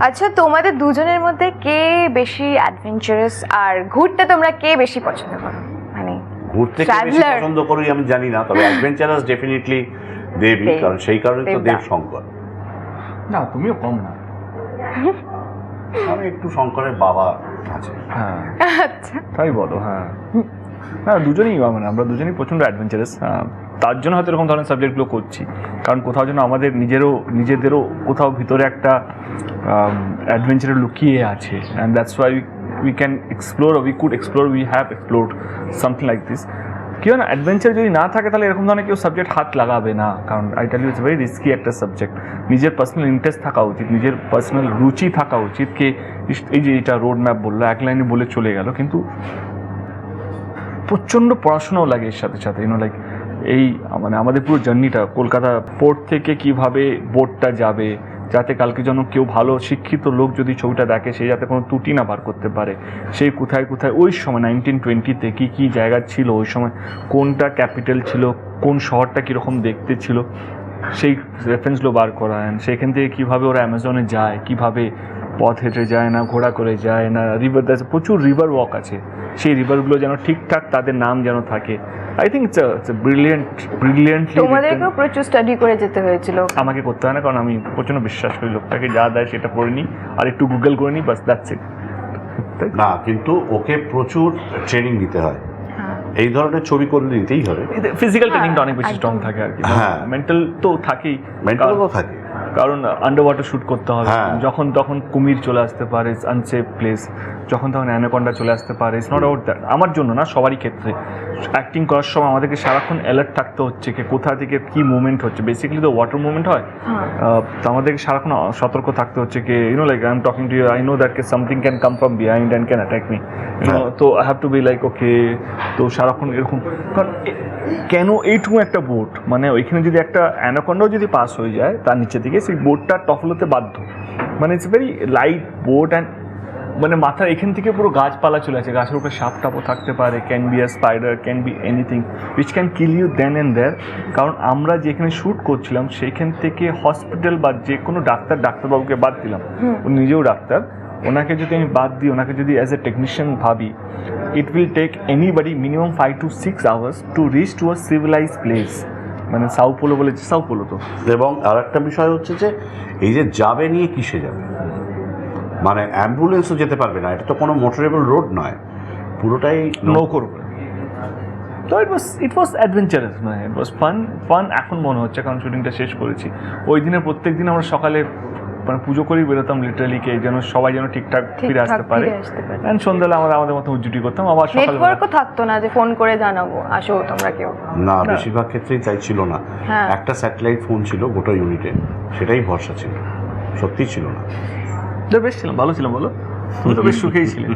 আচ্ছা তোমাদের দুজনের মধ্যে কে বেশি অ্যাডভেঞ্চারাস আর ঘুরতে তোমরা কে বেশি পছন্দ করো মানে ঘুরতে কে বেশি Traveler. পছন্দ করি আমি জানি না তবে অ্যাডভেঞ্চারাস ডেফিনেটলি দেবী দেব। কারণ সেই কারণে তো দেবদা। দেব শঙ্কর না তুমিও কম না আমি একটু শঙ্করের বাবা আছে হ্যাঁ আচ্ছা তাই বলো হ্যাঁ হ্যাঁ দুজনেই মানে আমরা দুজনেই প্রচণ্ড অ্যাডভেঞ্চারাস তার জন্য হয়তো এরকম ধরনের সাবজেক্টগুলো করছি। কারণ কোথাও যেন আমাদের নিজেরও, নিজেদেরও কোথাও ভিতরে একটা অ্যাডভেঞ্চার লুকিয়ে আছে। And that's why we can explore we could explore we have explore something like this কেউ না অ্যাডভেঞ্চার যদি না থাকে, তাহলে এরকম ধরনের কেউ সাবজেক্ট হাত লাগাবে না। কারণ I tell you it's very risky একটা সাবজেক্ট নিজের পার্সোনাল ইন্টারেস্ট থাকা উচিত, নিজের পার্সোনাল রুচি থাকা উচিত, কে, এই যে এটা রোড ম্যাপ বলল, এক লাইনে বলে চলে গেল। কিন্তু প্রচণ্ড পড়াশোনাও লাগে এর সাথে সাথে ইউনো লাইক এই মানে আমাদের পুরো জার্নিটা, কলকাতা পোর্ট থেকে কীভাবে বোর্ডটা যাবে, যাতে কালকে যেন কেউ ভালো শিক্ষিত লোক যদি ছবিটা দেখে, সে যাতে কোনো ত্রুটি না বার করতে পারে। সেই কোথায় কোথায়, ওই সময় নাইনটিন টোয়েন্টিতে কী কী জায়গা ছিল, ওই সময় কোনটা ক্যাপিটাল ছিল, কোন শহরটা কীরকম দেখতে ছিল, সেই রেফারেন্সগুলো বার করা সেখান থেকে কীভাবে ওরা অ্যামাজনে যায়, কীভাবে পথ হেঁটে যায় না ঘোড়া করে যায় না রিভার প্রচুর রিভার ওয়াক আছে। সেই রিভারগুলো যেন ঠিকঠাক তাদের নাম যেন থাকে। I think it's it's brilliant brilliantly তোমাদেরকেও প্রচুর স্টাডি করে যেতে হয়েছিল। আমাকে করতে হয় না কারণ আমি প্রচণ্ড বিশ্বাস করি লোকটাকে যা দেয় সেটা পড়ে নিই আর একটু গুগল করে নিই বাস দ্যাটস ইট না কিন্তু ওকে প্রচুর ট্রেনিং দিতে হয়। হ্যাঁ। এই ধরনের ছবি করলে নিতেই হবে। ফিজিক্যাল ট্রেনিংটা অনেক বেশি। স্ট্রং থাকে আর কি। হ্যাঁ। মেন্টাল তো থাকেই। মেন্টাল তো থাকে। কারণ আন্ডার ওয়াটার শ্যুট করতে হবে। হ্যাঁ। যখন তখন কুমির চলে আসতে পারে আনসেফ প্লেস যখন তখন অ্যানাকন্ডা চলে আসতে পারে ইটস নট আউট দ্যাট আমার জন্য না সবারই ক্ষেত্রে। অ্যাক্টিং করার সময় আমাদেরকে সারাক্ষণ অ্যালার্ট থাকতে হচ্ছে কি কোথা থেকে কি মুভমেন্ট হচ্ছে। বেসিক্যালি তো ওয়াটার মুভমেন্ট হয়। হ্যাঁ। তো আমাদেরকে সারাক্ষণ সতর্ক থাকতে হচ্ছে কি you know like I am talking to you I know that something can come from behind and can attack me. তো I have to be like okay তো সারাক্ষণ এরকম। কারণ কেন এইটুকু একটা বোট মানে ওইখানে যদি একটা অ্যানাকন্ডাও যদি পাস হয়ে যায় তার নিচে থেকে সেই বোটটা টফলতে বাধ্য। মানে it's very light boat and মানে মাথার এখান থেকে পুরো গাছপালা চলে আছে গাছের উপরে সাপ টাপও থাকতে পারে can be a spider can be anything which can kill you then and there কারণ আমরা যেখানে শ্যুট করছিলাম সেইখান থেকে হসপিটাল বা যে কোনো ডাক্তার ডাক্তারবাবুকে বাদ দিলাম। উনি নিজেও ডাক্তার। ওনাকে যদি আমি বাদ দিই ওনাকে যদি অ্যাজ এ টেকনিশিয়ান ভাবি it will take anybody minimum five to six hours to reach to a civilise place মানে সাউপোলো বলেছে সাউপোলো তো। এবং আর একটা বিষয় হচ্ছে যে এই যে যাবে নিয়ে কিসে যাবে? মানে অ্যাম্বুলেন্সও যেতে পারবে না। এটা তো কোনো মোটরেবল রোড নয়। পুরোটাই নৌকোর উপরে। তো ইট ওয়াজ ইট ওয়াজ অ্যাডভেঞ্চারাস মানে ইট ওয়াজ ফান ফান এখন মনে হচ্ছে কারণ শুটিংটা শেষ করেছি। ওই দিনে প্রত্যেক দিন আমরা সকালে মানে পুজো করেই বেরোতাম লিটারালি কে যেন সবাই যেন ঠিকঠাক ফিরে আসতে পারে। অ্যান্ড সন্ধ্যাবেলা আমরা আমাদের মতো উজ্জুটি করতাম আবার সকালবেলা নেটওয়ার্কও থাকতো না যে ফোন করে জানাব আসো তোমরা কেউ। না বেশিরভাগ ক্ষেত্রেই তাই ছিল না। হ্যাঁ। একটা স্যাটেলাইট ফোন ছিল গোটা ইউনিটে সেটাই ভরসা ছিল। সত্যিই ছিল না। বেশ ছিলাম ভালো ছিলাম বলো। তুমি তো বেশ সুখেই ছিলে